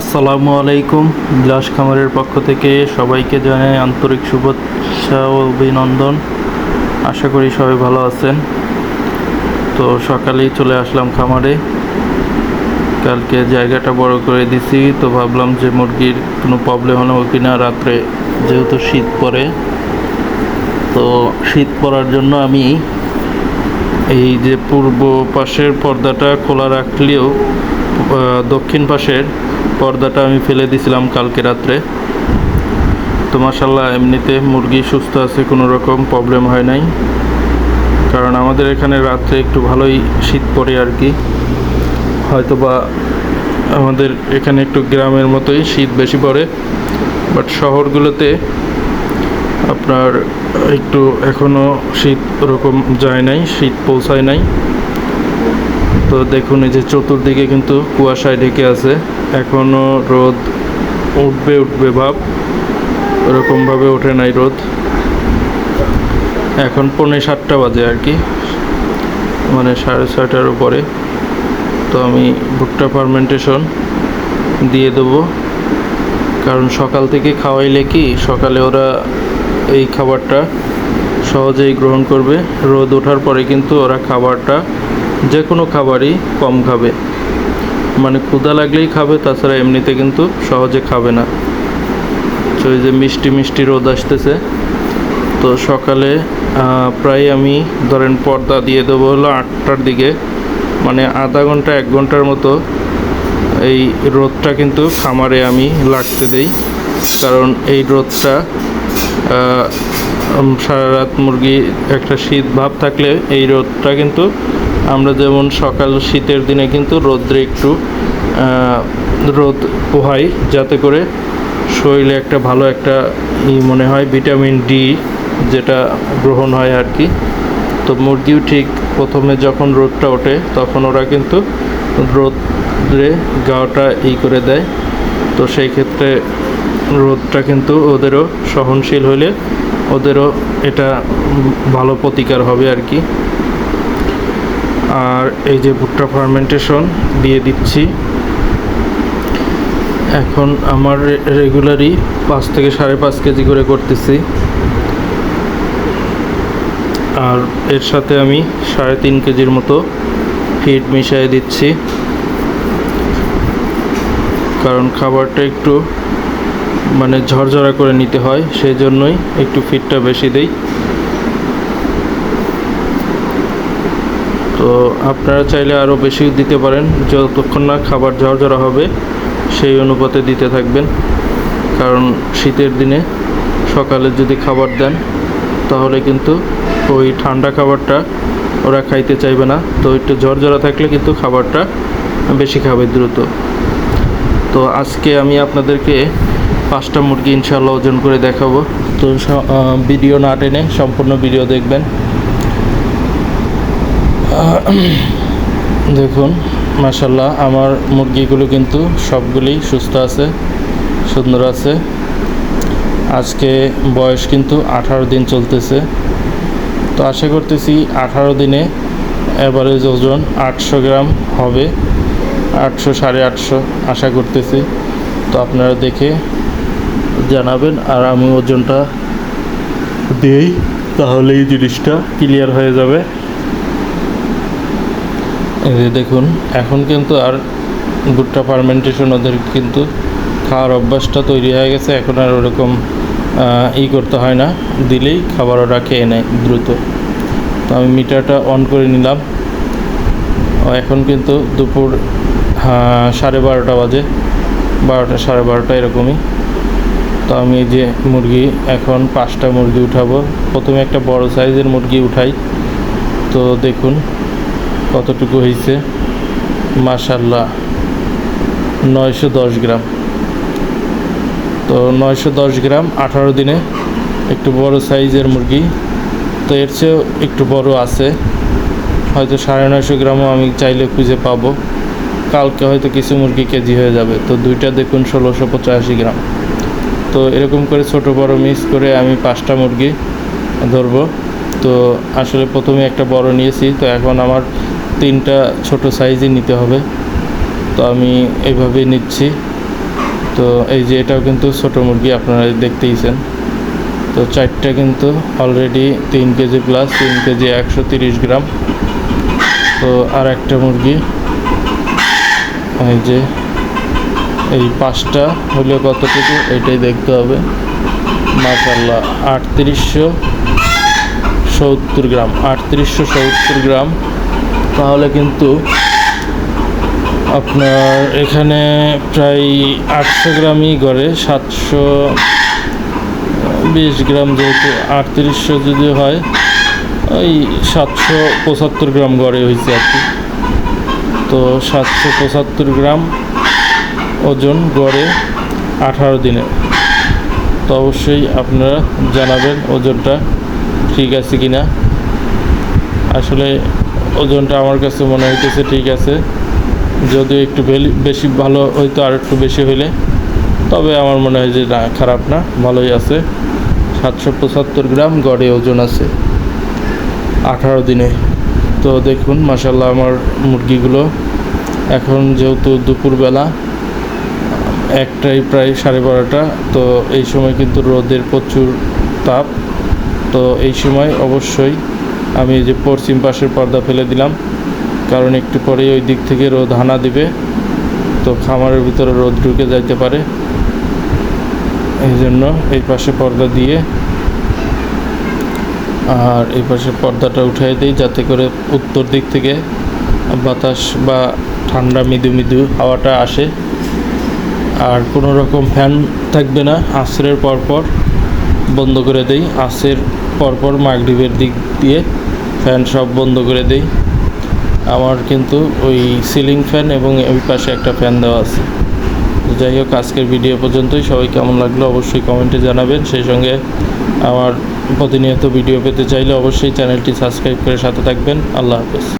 আসসালামু আলাইকুম। গ্লাস খামারের পক্ষ থেকে সবাইকে জানাই আন্তরিক শুভেচ্ছা ও অভিনন্দন। আশা করি সবাই ভালো আছেন। তো সকালেই চলে আসলাম খামারে। কালকে জায়গাটা বড় করে দিছি, তো ভাবলাম যে মুরগির কোনো প্রবলেম হলো কি না রাত্রে যেহেতু শীত পড়ে। তো শীত পড়ার জন্য আমি এই যে পূর্ব পাশের পর্দাটা খোলা রাখলেও দক্ষিণ পাশের পর্দাটা আমি ফেলে দিয়েছিলাম কালকে রাত্রে। তো মাসাল্লাহ এমনিতে মুরগি সুস্থ আছে, কোনো রকম প্রবলেম হয় নাই। কারণ আমাদের এখানে রাত্রে একটু ভালোই শীত পড়ে আর কি। হয়তো বা আমাদের এখানে একটু গ্রামের মতোই শীত বেশি পড়ে। বাট শহরগুলোতে আপনার একটু এখনও শীত ওরকম যায় নাই, শীত পৌঁছায় নাই। তো দেখুন, এই যে চতুর্দিকে কিন্তু কুয়াশায় ঢেকে আছে। এখনও রোদ উঠবে উঠবে ভাব। ওরকমভাবে ওঠে নাই রোদ। এখন পৌনে সাতটা বাজে আর কি মানে সাড়ে ছয়টার উপরে। তো আমি ভুট্টা ফার্মেন্টেশন দিয়ে দেবো। কারণ সকাল থেকে খাওয়াইলে কি, সকালে ওরা এই খাবারটা সহজেই গ্রহণ করবে। রোদ ওঠার পরে কিন্তু ওরা খাবারটা যে কোনো খাবারই কম খাবে। মানে ক্ষুধা লাগলেই খাবে, তাছাড়া এমনিতে কিন্তু সহজে খাবে না। তো এই যে মিষ্টি মিষ্টি রোদ আসতেছে, তো সকালে প্রায় আমি ধরেন পর্দা দিয়ে দেবো হলো আটটার দিকে। মানে আধা ঘণ্টা, এক ঘণ্টার মতো এই রোদটা কিন্তু খামারে আমি লাগতে দেই। কারণ এই রোদটা সারা রাত মুরগি একটা শীত ভাব থাকলে এই রোদটা কিন্তু আমরা যেমন সকাল শীতের দিনে কিন্তু রোদ্রে একটু রোদ পোহাই, যাতে করে শরীরে একটা ভালো একটা ই মনে হয়, ভিটামিন ডি যেটা গ্রহণ হয় আর কি। তো মুরগিও ঠিক প্রথমে যখন রোদটা ওঠে, তখন ওরা কিন্তু রোদ্রে গাওটা ই করে দেয়। তো সেই ক্ষেত্রে রোদটা কিন্তু ওদেরও সহনশীল হলে ওদেরও এটা ভালো প্রতিকার হবে আর কি। আর এই যে ভুট্টা ফার্মেন্টেশন দিয়ে দিচ্ছি। এখন আমার রেগুলারই পাঁচ থেকে সাড়ে পাঁচ কেজি করে করতেছি। আর এর সাথে আমি সাড়ে তিন কেজির মতো ফিড মিশিয়ে দিচ্ছি। কারণ খাবারটা একটু মানে ঝরঝরা করে নিতে হয় সেই জন্যই একটু ফিডটা বেশি দেই। তো আপনারা চাইলে আরও বেশি দিতে পারেন। যতক্ষণ না খাবার ঝরঝরা হবে, সেই অনুপাতে দিতে থাকবেন। কারণ শীতের দিনে সকালে যদি খাবার দেন, তাহলে কিন্তু ওই ঠান্ডা খাবারটা ওরা খাইতে চাইবে না। তো একটু ঝরঝরা থাকলে কিন্তু খাবারটা বেশি খাবে দ্রুত। তো আজকে আমি আপনাদেরকে পাঁচটা মুরগি ইনশাল্লাহ ওজন করে দেখাবো। তো ভিডিও না টেনে সম্পূর্ণ ভিডিও দেখবেন। দেখুন মাসাল্লাহ আমার মুরগিগুলো কিন্তু সবগুলি সুস্থ আছে, সুন্দর আছে। আজকে বয়স কিন্তু আঠারো দিন চলতেছে। তো আশা করতেছি আঠারো দিনে অ্যাভারেজ ওজন আটশো গ্রাম হবে, আটশো সাড়ে আটশো, আশা করতেছি। তো আপনারা দেখে জানাবেন আর আমি ওজনটা দিই তাহলে এই জিনিসটা ক্লিয়ার হয়ে যাবে। এই যে দেখুন, এখন কিন্তু আর ভুট্টা ফার্মেন্টেশন ওদের কিন্তু খাওয়ার অভ্যাসটা তৈরি হয়ে গেছে। এখন আর ওরকম ই করতে হয় না। দিলেই খাবার ওরা খেয়ে নেয় দ্রুত। তো আমি মিটারটা অন করে নিলাম। এখন কিন্তু দুপুর সাড়ে বারোটা বাজে। বারোটা, সাড়ে বারোটা এরকমই। তো আমি যে মুরগি, এখন পাঁচটা মুরগি উঠাবো। প্রথমে একটা বড় সাইজের মুরগি উঠাই। তো দেখুন কতটুকু হয়েছে? মাশাল্লাহ নয়শো দশ গ্রাম। তো নয়শো দশ গ্রাম আঠারো দিনে একটু বড় সাইজের মুরগি। তো এর চেয়েও একটু বড় আছে। হয়তো সাড়ে নয়শো গ্রামও আমি চাইলে খুঁজে পাবো। কালকে হয়তো কিছু মুরগি কেজি হয়ে যাবে। তো দুইটা দেখুন ষোলোশো পঁচাশি গ্রাম। তো এরকম করে ছোট বড় মিক্স করে আমি পাঁচটা মুরগি ধরবো। তো আসলে প্রথমে একটা বড় নিয়েছি। তো এখন আমার তিনটা ছোট সাইজই নিতে হবে। তো আমি এইভাবেই নিচ্ছি। তো এই যে এটাও কিন্তু ছোটো মুরগি আপনারা দেখতেইছেন তো চারটা কিন্তু অলরেডি তিন কেজি প্লাস তিন কেজি একশো তিরিশ গ্রাম। তো আর একটা মুরগি। এই যে এই পাঁচটা হলে কতটুকু এটাই দেখতে হবে। মাশাল্লাহ আটত্রিশশো সত্তর গ্রাম, আটত্রিশশো সত্তর গ্রাম। তাহলে কিন্তু আপনার এখানে প্রায় আটশো গ্রামই গড়ে, সাতশো বিশ গ্রাম যেহেতু আটত্রিশশো যদি হয়, ওই সাতশো পঁচাত্তর গ্রাম গড়ে হয়েছে আর কি। তো সাতশো পঁচাত্তর গ্রাম ওজন গড়ে আঠারো দিনে। তো অবশ্যই আপনারা জানাবেন ওজনটা ঠিক আছে কি না আসলে ওজনটা আমার কাছে মনে হইতেছে ঠিক আছে। যদিও একটু বেশি ভালো হয়তো আর একটু বেশি হইলে, তবে আমার মনে হয় যে না, খারাপ না, ভালোই আছে। সাতশো পঁচাত্তর গ্রাম গড়ে ওজন আছে আঠারো দিনে। তো দেখুন মাসাল্লাহ আমার মুরগিগুলো এখন যেহেতু দুপুরবেলা, একটাই প্রায় সাড়ে বারোটা, তো এই সময় কিন্তু রোদের প্রচুর তাপ। তো এই সময় অবশ্যই আমি যে পশ্চিম পাশের পর্দা ফেলে দিলাম, কারণ একটু পরেই ওই দিক থেকে রোদ হানা দিবে, তো খামারের ভিতরে রোদ ঢুকে যাইতে পারে। এই জন্য এই পাশে পর্দা দিয়ে আর এই পাশে পর্দাটা উঠাই দিই, যাতে করে উত্তর দিক থেকে বাতাস বা ঠান্ডা মৃদু মৃদু হাওয়াটা আসে। আর কোনো রকম ফ্যান থাকবে না আসরের পরপর বন্ধ করে দেই। আসের পরপর মাগরিবের দিক দিয়ে ফ্যান সব বন্ধ করে দেই। আমার কিন্তু ওই সিলিং ফ্যান এবং ওই পাশে একটা ফ্যান দেওয়া আছে। যাই হোক, আজকের ভিডিও পর্যন্তই। সবাই কেমন লাগল অবশ্যই কমেন্টে জানাবেন। সেই সঙ্গে আমার প্রতিনিয়ত ভিডিও পেতে চাইলে অবশ্যই চ্যানেলটি সাবস্ক্রাইব করে সাথে থাকবেন। আল্লাহ হাফেজ।